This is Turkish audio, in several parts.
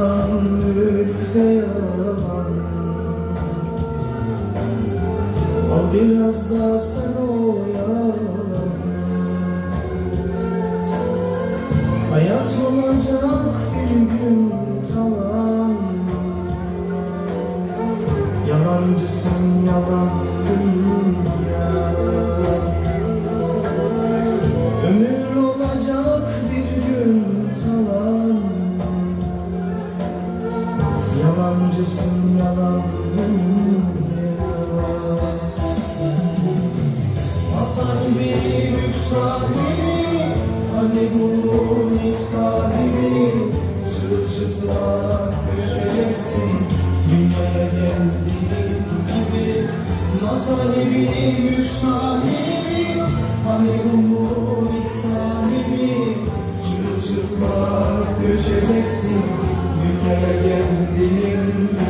yalan, yalan Al biraz daha sen o yalan Hayat olacak ah, bir gün tamam. Yalancısın yalan dünya. İlk sahibi düşeceksin Dünyaya geldiğin gibi Ma sahibi, mülk sahibi. Hani Çırılçıplak düşeceksin Dünyaya geldiğin gibi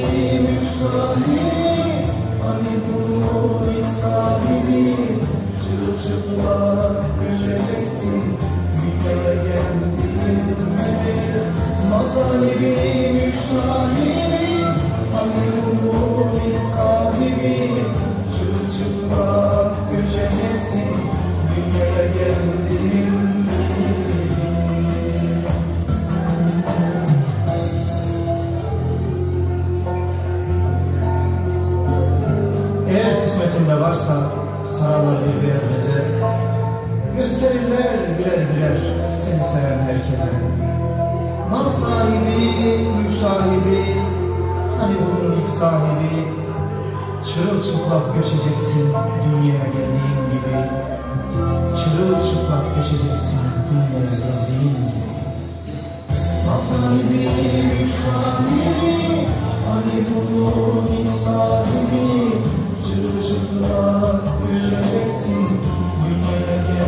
Sahibi, mülk sahibi Hani ilk sahibi Çırılçıplak göçeceksin Dünyaya geldiğin gibi Ma sahibi, mülk sahibi Hani sahibi yakında varsa sararlar bir beyaz beze, gösterirler birer birer seni seven herkese. Mal sahibi, mülk sahibi, hani bunun ilk sahibi, çırılçıplak göçeceksin dünyaya geldiğin gibi, çırılçıplak göçeceksin dünyaya geldiğin gibi. Mal sahibi, mülk sahibi, hani bunun ilk sahibi, Yaşayacaksın, dünyaya gel